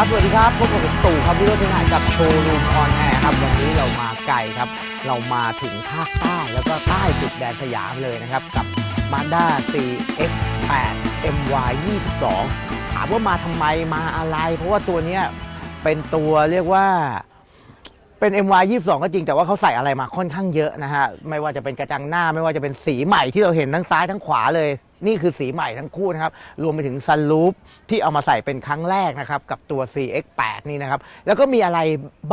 ครับ สวัสดีครับพบกับผมตู่ครับวิโรจน์เทนหายกับโชว์รูมออนแอร์ครับ วันนี้เรามาไกลครับ เรามาถึงภาคใต้แล้วก็ใต้สุดแดนสยามเลยนะครับ กับ Mazda CX-8 MY 22 ถามว่ามาทำไมมาอะไร เพราะว่าตัวเนี้ยเป็นตัวเรียกว่าเป็น MY 22 ก็จริงแต่ว่าเขาใส่อะไรมาค่อนข้างเยอะนะฮะ ไม่ว่าจะเป็นกระจังหน้าไม่ว่าจะเป็นสีใหม่ที่เราเห็นทั้งซ้ายทั้งขวาเลย นี่คือสีใหม่ทั้งคู่นะครับ รวมไปถึงซันลูปที่เอามาใส่เป็นครั้งแรกนะครับ กับตัว CX8 นี่นะครับ แล้วก็มีอะไร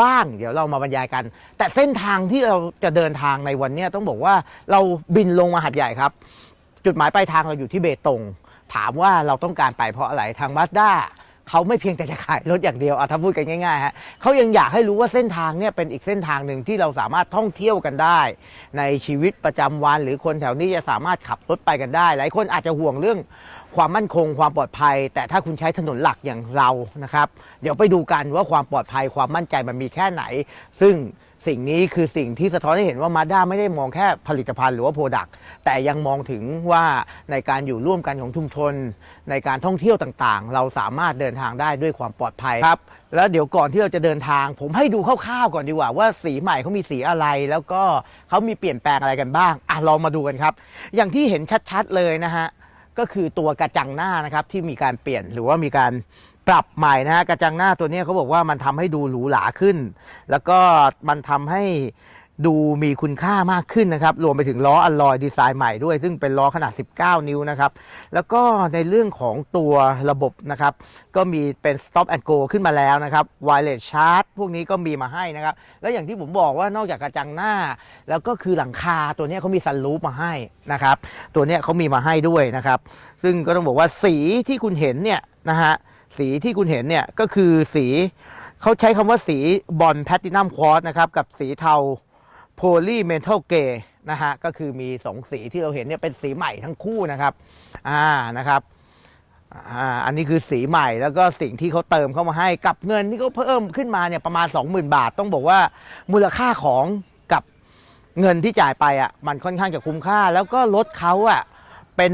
บ้าง เดี๋ยวเรามาบรรยายกัน แต่เส้นทางที่เราจะเดินทางในวันนี้ต้องบอกว่าเราบินลงมาหัดใหญ่ครับ จุดหมายปลายทางเราอยู่ที่เบตง ถามว่าเราต้องการไปเพราะอะไรทางมาสด้า เขาไม่เพียงแต่จะขายรถอย่างเดียวอะถ้าพูดกันง่ายๆฮะเขายังอยากให้รู้ว่าเส้นทางเนี่ยเป็นอีกเส้นทางหนึ่งที่เราสามารถท่องเที่ยวกันได้ ในชีวิตประจำวัน หรือคนแถวนี้จะสามารถขับรถไปกันได้ หลายคนอาจจะห่วงเรื่องความมั่นคงความปลอดภัย แต่ถ้าคุณใช้ถนนหลักอย่างเรานะครับ เดี๋ยวไปดูกันว่าความปลอดภัยความมั่นใจมันมีแค่ไหน ซึ่ง สิ่งนี้คือสิ่งที่สะท้อนให้เห็นว่ามาด้าไม่ได้มองแค่ผลิตภัณฑ์หรือว่าโปรดักต์แต่ยังมองถึงว่าในการอยู่ร่วมกันของชุมชน ในการท่องเที่ยวต่างๆ เราสามารถเดินทางได้ด้วยความปลอดภัยครับ แล้วเดี๋ยวก่อนที่เราจะเดินทาง ผมให้ดูคร่าวๆก่อนดีกว่า ว่าสีใหม่เขามีสีอะไร แล้วก็เขามีเปลี่ยนแปลงอะไรกันบ้างอะลองมาดูกันครับ อย่างที่เห็นชัดๆเลยนะฮะก็คือตัวกระจังหน้านะครับที่มีการเปลี่ยนหรือว่ามีการ ปรับใหม่นะฮะกระจังหน้าตัวนี้เขาบอกว่ามันทำให้ดูหรูหราขึ้น แล้วก็มันทำให้ดูมีคุณค่ามากขึ้นนะครับ รวมไปถึงล้ออัลลอยดีไซน์ใหม่ด้วย ซึ่งเป็นล้อขนาด 19 นิ้วนะครับ แล้วก็ในเรื่องของตัวระบบนะครับ ก็มีเป็น stop and go ขึ้นมาแล้วนะครับ wireless charge พวกนี้ก็มีมาให้นะครับ แล้วอย่างที่ผมบอกว่านอกจากกระจังหน้า แล้วก็คือหลังคาตัวนี้เขามีซันรูฟมาให้นะครับ ตัวนี้เขามีมาให้ด้วยนะครับ ซึ่งก็ต้องบอกว่าสีที่คุณเห็นเนี่ยนะฮะ สีที่คุณเห็นเนี่ยก็คือสีเขาใช้คำว่าสีบอลแพตตินัมควอตนะครับ กับสีเทาโพลีเมทัลเกย์นะฮะก็คือมีสองสีที่เราเห็นเนี่ยเป็นสีใหม่ทั้งคู่นะครับอ่านะครับอ่าอันนี้คือสีใหม่แล้วก็สิ่งที่เขาเติมเข้ามาให้กับเงินที่เขาเพิ่มขึ้นมาเนี่ยประมาณ 20,000 บาท ต้องบอกว่ามูลค่าของกับเงินที่จ่ายไปอะมันค่อนข้างจะคุ้มค่า แล้วก็รถเขาอะเป็น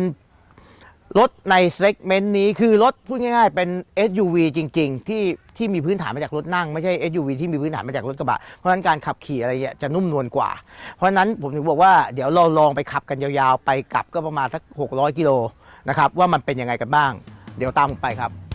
รถในเซกเมนต์นี้คือรถพูดง่ายๆ เป็น SUV จริง ๆ ที่ที่มีพื้นฐานมาจากรถนั่งไม่ใช่ SUV ที่มีพื้นฐานมาจากรถกระบะ เพราะฉะนั้นการขับขี่อะไรเนี่ยจะนุ่มนวลกว่า เพราะฉะนั้นผมถึงบอกว่าเดี๋ยวเราลองไปขับกันยาวๆ ไปกลับก็ประมาณสัก 600 กิโลนะครับว่ามันเป็นยังไงกันบ้าง เดี๋ยวตามผมไปครับครับ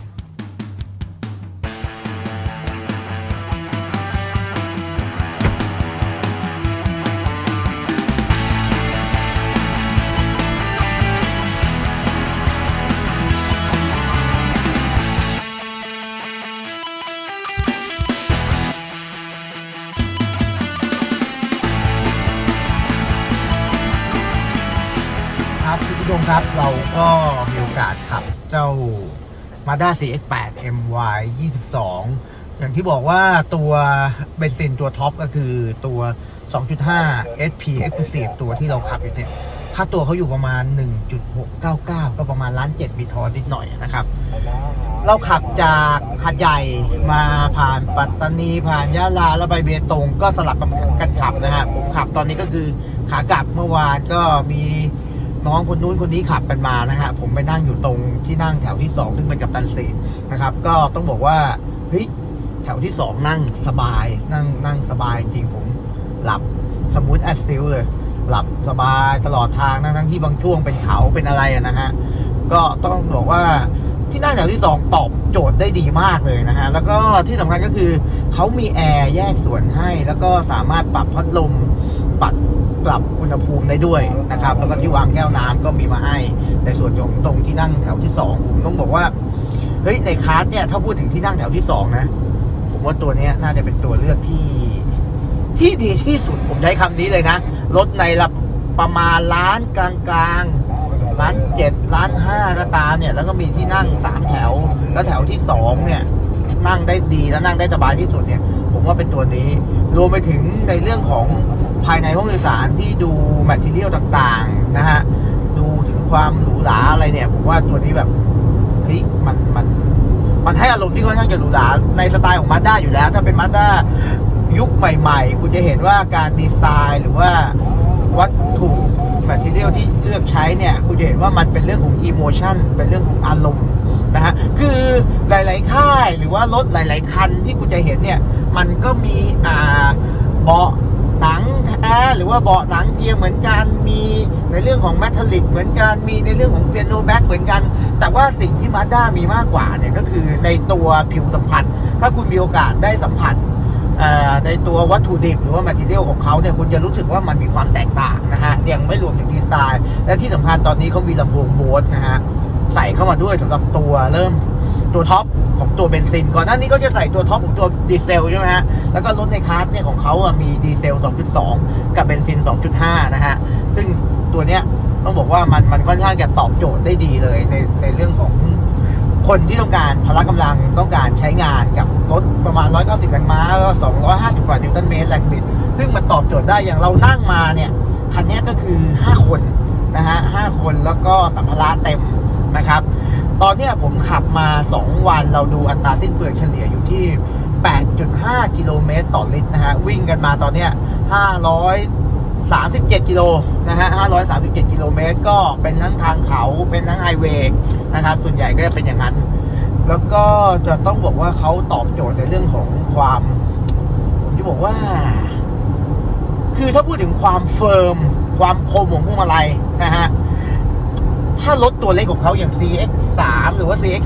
เราก็มีโอกาสขับเจ้า Mazda CX-8 MY 22 อย่างที่บอกว่าตัวเบนซินตัวท็อปก็คือตัว 2.5 SP Exclusive ตัวที่เราขับอยู่เนี่ยค่าตัวเขาอยู่ประมาณ 1.699 ก็ประมาณล้านเจ็ดมีทอนนิดหน่อยนะครับ เราขับจากหัดใหญ่มาผ่านปัตตานีผ่านยะลาแล้วไปเบตงก็สลับกันขับนะฮะผมขับตอนนี้ก็คือขากลับเมื่อวานก็มี น้องคนนู้นคนนี้ขับกันมานะฮะผมไปนั่งอยู่ตรงที่นั่งแถวที่สองซึ่งเป็นกัปตันซีนะครับ ก็ต้องบอกว่าเฮ้ยแถวที่สองนั่งสบาย นั่งนั่งสบายจริงผมหลับสมูทแอสซิลเลย หลับสบายตลอดทางทั้งทั้งที่บางช่วงเป็นเขาเป็นอะไรนะฮะก็ต้องบอกว่าที่นั่งแถวที่สองตอบโจทย์ได้ดีมากเลยนะฮะแล้วก็ที่สำคัญก็คือเขามีแอร์แยกส่วนให้ แล้วก็สามารถปรับพัดลมปรับ ปรับอุณหภูมิได้ด้วยนะครับ แล้วก็ที่วางแก้วน้ำก็มีมาให้ในส่วนของตรงที่นั่งแถวที่สองผมต้องบอกว่าเฮ้ยในคลาสเนี่ยถ้าพูดถึงที่นั่งแถวที่สองนะ ผมว่าตัวนี้น่าจะเป็นตัวเลือกที่ที่ดีที่สุดผมใช้คำนี้เลยนะรถในระประมาณล้านกลางๆล้านเจ็ดล้านห้าก็ตามเนี่ย แล้วก็มีที่นั่งสามแถว แล้วแถวที่สองเนี่ย นั่งได้ดีแล้วนั่งได้สบายที่สุดเนี่ย ผมว่าเป็นตัวนี้รวมไปถึงในเรื่องของ ภายในห้องโดยสารที่ดูแมทเทียลต่างๆนะฮะดูถึงความหรูหราอะไรเนี่ย ผมว่าตัวนี้แบบเฮ้ยมันมันมันให้อารมณ์ที่ค่อนข้างจะหรูหราในสไตล์ของมาด้าอยู่แล้ว ถ้าเป็นมาด้ายุคใหม่ ๆ คุณจะเห็นว่าการดีไซน์หรือว่าวัตถุแมทเทียลที่เลือกใช้เนี่ย คุณจะเห็นว่ามันเป็นเรื่องของอิโมชันเป็นเรื่องของอารมณ์นะฮะคือหลาย ๆ ค่ายหรือว่ารถหลาย ๆ คันที่คุณจะเห็นเนี่ย มันก็มีอ่าเบาะ หนังแท้หรือว่าเบาะหนังเทียมเหมือนกันมีในเรื่องของแมทัลลิกเหมือนกันมีในเรื่องของเปียโนแบ็กเหมือนกัน แต่ว่าสิ่งที่มาด้ามีมากกว่าเนี่ยก็คือในตัวผิวสัมผัส ถ้าคุณมีโอกาสได้สัมผัสในตัววัตถุดิบหรือว่าแมทเทียลของเขาเนี่ยคุณจะรู้สึกว่ามันมีความแตกต่างนะฮะยังไม่รวมถึงดีไซน์และที่สำคัญตอนนี้เขามีลำโพงโบสนะฮะใส่เข้ามาด้วยสำหรับตัวเริ่ม ตัวท็อปของตัวเบนซิน ก่อนหน้านี้ก็จะใส่ตัวท็อปของตัวดีเซลใช่ไหมฮะ แล้วก็รถในคลาสเนี่ยของเขาอะมีดีเซล 2.2 กับเบนซิน 2.5 นะฮะ ซึ่งตัวเนี้ยต้องบอกว่ามันมันค่อนข้างจะตอบโจทย์ได้ดีเลยในในเรื่องของคนที่ต้องการพละกำลังต้องการใช้งานกับรถประมาณ 190 แรงม้าแล้ว250 กว่านิวตันเมตรแรงบิด ซึ่งมันตอบโจทย์ได้อย่างเรานั่งมาเนี่ย คันเนี้ยก็คือ 5 คนนะฮะ 5 คนแล้วก็สัมภาระเต็ม นะครับ ตอนนี้ผมขับมา 2 วันเราดูอัตราสิ้นเปลืองเฉลี่ยอยู่ที่ 8.5 กิโลเมตรต่อลิตรนะฮะ วิ่งกันมาตอนนี้ย537 กิโลนะฮะ 537 กิโลเมตรก็เป็นทั้งทางเขาเป็นทั้งไฮเวย์นะครับ ส่วนใหญ่ก็จะเป็นอย่างนั้น แล้วก็จะต้องบอกว่าเขาตอบโจทย์ในเรื่องของความ ผมจะบอกว่า คือถ้าพูดถึงความเฟิร์ม ความคมของพวงมาลัยนะฮะ ถ้ารถตัวเล็กของเขาอย่าง CX 3 หรือว่า CX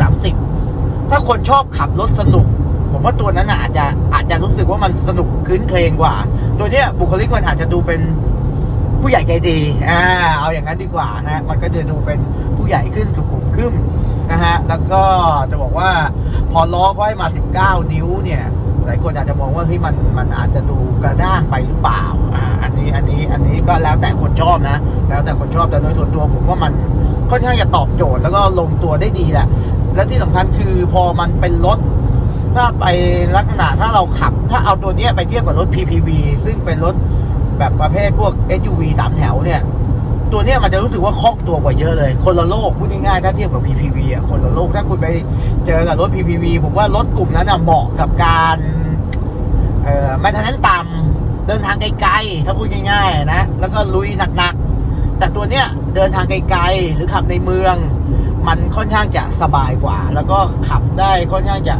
30 ถ้าคนชอบขับรถสนุก ผมว่าตัวนั้นอาจจะอาจจะรู้สึกว่ามันสนุกคืนเคงกว่า ตัวเนี้ยบุคลิกมันอาจจะดูเป็นผู้ใหญ่ใจดี อ่า เอาอย่างนั้นดีกว่านะ มันก็จะดูเป็นผู้ใหญ่ขึ้นสุขุมขึ้นนะฮะ แล้วก็จะบอกว่าพอล้อเขาให้มา 19 นิ้วเนี่ย หลายคนอาจจะมองว่าเฮ้ยมันมันอาจจะดู กระด้างไปหรือเปล่าอ่าอันนี้อันนี้อันนี้ก็แล้วแต่คนชอบนะ แล้วแต่คนชอบแต่โดยส่วนตัวผมว่ามันค่อนข้างจะตอบโจทย์แล้วก็ลงตัวได้ดีแหละ และที่สำคัญคือพอมันเป็นรถถ้าไปลักษณะถ้าเราขับ ถ้าเอาตัวเนี้ยไปเทียบกับรถ PPV ซึ่งเป็นรถแบบประเภทพวก SUV สามแถวเนี่ย ตัวเนี้ยมันจะรู้สึกว่าคล่องตัวกว่าเยอะเลย คนละโลกพูดง่ายๆถ้าเทียบกับ PPV อะคนละโลกถ้าคุณไปเจอกับรถ PPV ผมว่ารถกลุ่มนั้นอะเหมาะกับการ เออแมทนั้นต่ำเดินทางไกลๆถ้าพูดง่ายๆนะแล้วก็ลุยหนักๆ แต่ตัวเนี้ยเดินทางไกลๆหรือขับในเมือง มันค่อนข้างจะสบายกว่า แล้วก็ขับได้ค่อนข้างจะ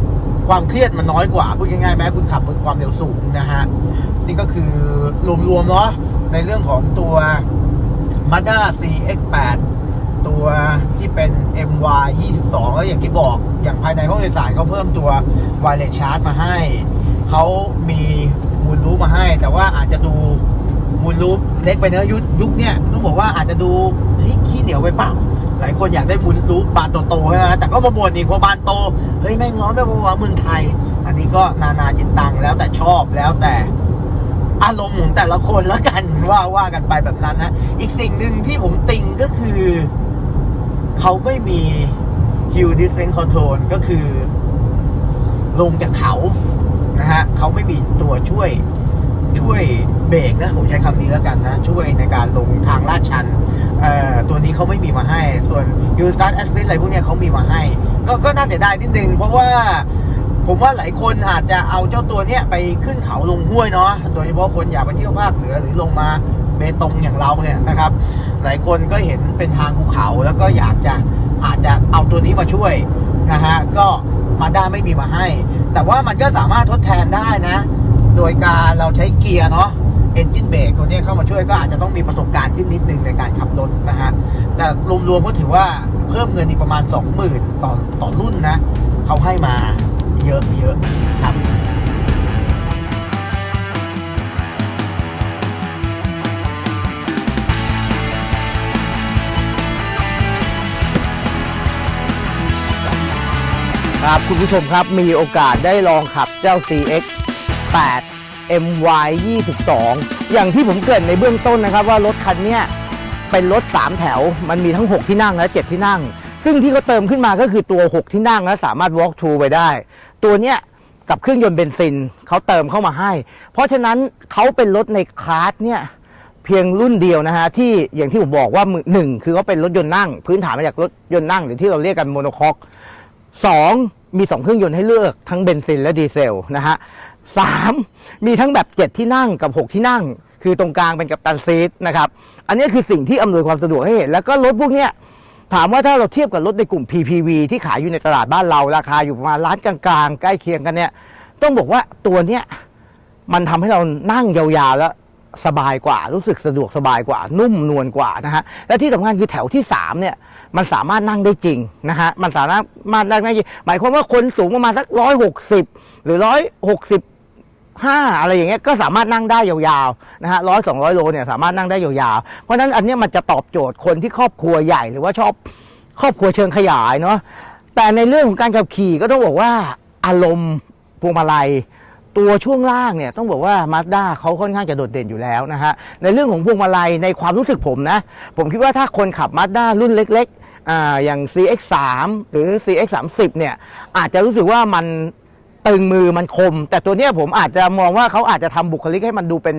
ความเครียดมันน้อยกว่าพูดง่ายๆแม้คุณขับบนความเร็วสูงนะฮะนี่ก็คือรวมๆเนาะในเรื่องของตัว Mazda CX-8 ตัวที่เป็น MY 22แล้วอย่างที่บอกอย่างภายในห้องโดยสารเขาเพิ่มตัว Wireless Charge มาให้ เขามีมูลรูปมาให้ แต่ว่าอาจจะดูมูลรูปเล็กไปเนอะยุคยุคเนี้ยต้องบอกว่าอาจจะดูเฮ้ยขี้เหนียวไปเปล่าหลายคนอยากได้มูลรูปบานโตๆใช่ไหมแต่ก็มาบ่นอีกว่าบานโตเฮ้ยแม่งร้อนไปเพราะว่าเมืองไทย อันนี้ก็นานาจิตตังแล้วแต่ชอบแล้วแต่อารมณ์ของแต่ละคนแล้วกันว่าว่ากันไปแบบนั้นนะอีกสิ่งหนึ่งที่ผมติงก็คือเขาไม่มี hill descent control ก็คือ ลงจากเขา นะฮะเขาไม่มีตัวช่วยช่วยเบรกนะผมใช้คำนี้แล้วกันนะ ช่วยในการลงทางลาดชันตัวนี้เขาไม่มีมาให้ ส่วน u s t a r t Assist อะไรพวกนี้เขามีมาให้ ก็ก็น่าเสียดายนิดนึง เพราะว่าผมว่าหลายคนอาจจะเอาเจ้าตัวเนี้ยไปขึ้นเขาลงห้วยเนาะโดยเฉพาะคนอยากไปเที่ยวภาคเหนือหรือลงมาเบตงอย่างเราเนี่ยนะครับ หลายคนก็เห็นเป็นทางภูเขาแล้วก็อยากจะอาจจะเอาตัวนี้มาช่วยนะฮะก็ มาด้าไม่มีมาให้ แต่ว่ามันก็สามารถทดแทนได้นะ โดยการเราใช้เกียร์เนาะเอนจินเบรกตัวนี้เข้ามาช่วยก็อาจจะต้องมีประสบการณ์ขึ้นนิดนึงในการขับรถนะฮะ แต่รวมๆก็ถือว่าเพิ่มเงินอีกประมาณ 20,000 ต่อต่อรุ่นนะ เขาให้มาเยอะเยอะครับ ครับคุณผู้ชมครับมีโอกาสได้ลองขับเจ้า CX 8 MY 22อย่างที่ผมเกริดในเบื้องต้นนะครับว่ารถคันนี้เป็นรถ 3 แถว มันมีทั้ง 6 ที่นั่งและ 7 ที่นั่ง ซึ่งที่เขาเติมขึ้นมาก็คือตัว 6 ที่นั่งและสามารถ walk through ไปได้ ตัวเนี้ยกับเครื่องยนต์เบนซินเขาเติมเข้ามาให้ เพราะฉะนั้นเขาเป็นรถในคลาสเนี่ยเพียงรุ่นเดียวนะฮะที่อย่างที่ผมบอกว่ามือหนึ่งคือเขาเป็นรถยนต์นั่ง พื้นฐานมาจากรถยนต์นั่งหรือที่เราเรียกกันโมโนคอก สองมีสองเครื่องยนต์ให้เลือกทั้งเบนซินและดีเซลนะฮะสามมีทั้งแบบเจ็ดที่นั่งกับหกที่นั่ง คือตรงกลางเป็นกับตันซีทนะครับ อันนี้คือสิ่งที่อำนวยความสะดวกให้เห็น แล้วก็รถพวกเนี้ยถามว่าถ้าเราเทียบกับรถในกลุ่ม PPV ที่ขายอยู่ในตลาดบ้านเราราคาอยู่ประมาณล้านกลางๆ ใกล้เคียงกันเนี่ย ต้องบอกว่าตัวเนี้ยมันทำให้เรานั่งยาวๆแล้วสบายกว่า รู้สึกสะดวกสบายกว่านุ่มนวลกว่านะฮะและที่สำคัญคือแถวที่สามเนี่ย มันสามารถนั่งได้จริงนะฮะมันสามารถมานั่งได้จริงหมายความว่าคนสูงประมาณสักร้อยหกสิบหรือร้อยหกสิบห้าอะไรอย่างเงี้ยก็สามารถนั่งได้ยาวๆนะฮะร้อยสองร้อยโลเนี่ยสามารถนั่งได้ยาวๆเพราะฉะนั้นอันเนี้ยมันจะตอบโจทย์คนที่ครอบครัวใหญ่หรือว่าชอบครอบครัวเชิงขยายเนาะแต่ในเรื่องของการขับขี่ก็ต้องบอกว่าอารมณ์พวงมาลัยตัวช่วงล่างเนี่ยต้องบอกว่ามาสด้าเขาค่อนข้างจะโดดเด่นอยู่แล้วนะฮะในเรื่องของพวงมาลัยในความรู้สึกผมนะ ผมคิดว่าถ้าคนขับมาสด้ารุ่นเล็ก อ่าอย่าง CX3 หรือ CX30 เนี่ยอาจจะรู้สึกว่ามันตึงมือมันคม แต่ตัวเนี้ยผมอาจจะมองว่าเขาอาจจะทำบุคลิกให้มันดูเป็น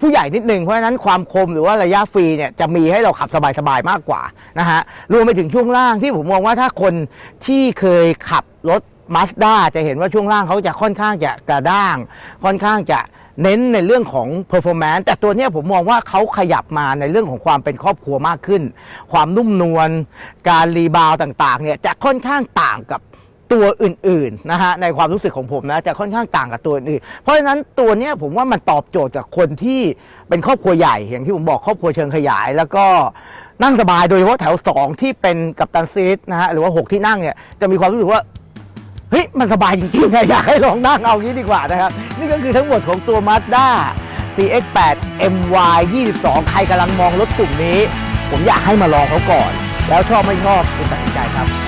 ผู้ใหญ่นิดนึงเพราะฉะนั้นความคมหรือว่าระยะฟรีเนี่ยจะมีให้เราขับสบายๆมากกว่านะฮะรวมไปถึงช่วงล่างที่ผมมองว่าถ้าคนที่เคยขับรถมาสด้าจะเห็นว่าช่วงล่างเขาจะค่อนข้างจะกระด้าง ค่อนข้างจะ เน้นในเรื่องของ performance แต่ตัวนี้ผมมองว่าเขาขยับมาในเรื่องของความเป็นครอบครัวมากขึ้น ความนุ่มนวลการรีบาวต่างๆเนี่ยจะค่อนข้างต่างกับตัวอื่นๆนะฮะในความรู้สึกของผมนะจะค่อนข้างต่างกับตัวอื่นๆเพราะฉะนั้นตัวเนี้ยผมว่ามันตอบโจทย์กับคนที่เป็นครอบครัวใหญ่อย่างที่ผมบอกครอบครัวเชิงขยาย แล้วก็นั่งสบายโดยเฉพาะแถวสองที่เป็นกัปตันซีทนะฮะหรือว่าหกที่นั่งเนี่ยจะมีความรู้สึกว่า เฮ้ยมันสบายจริงๆอยากให้ลองนั่งเอางี้ดีกว่านะครับ นี่ก็คือทั้งหมดของตัว Mazda CX8 MY 22 ใครกำลังมองรถกลุ่มนี้ ผมอยากให้มาลองเขาก่อน แล้วชอบไม่ชอบคุณตัดสินใจครับ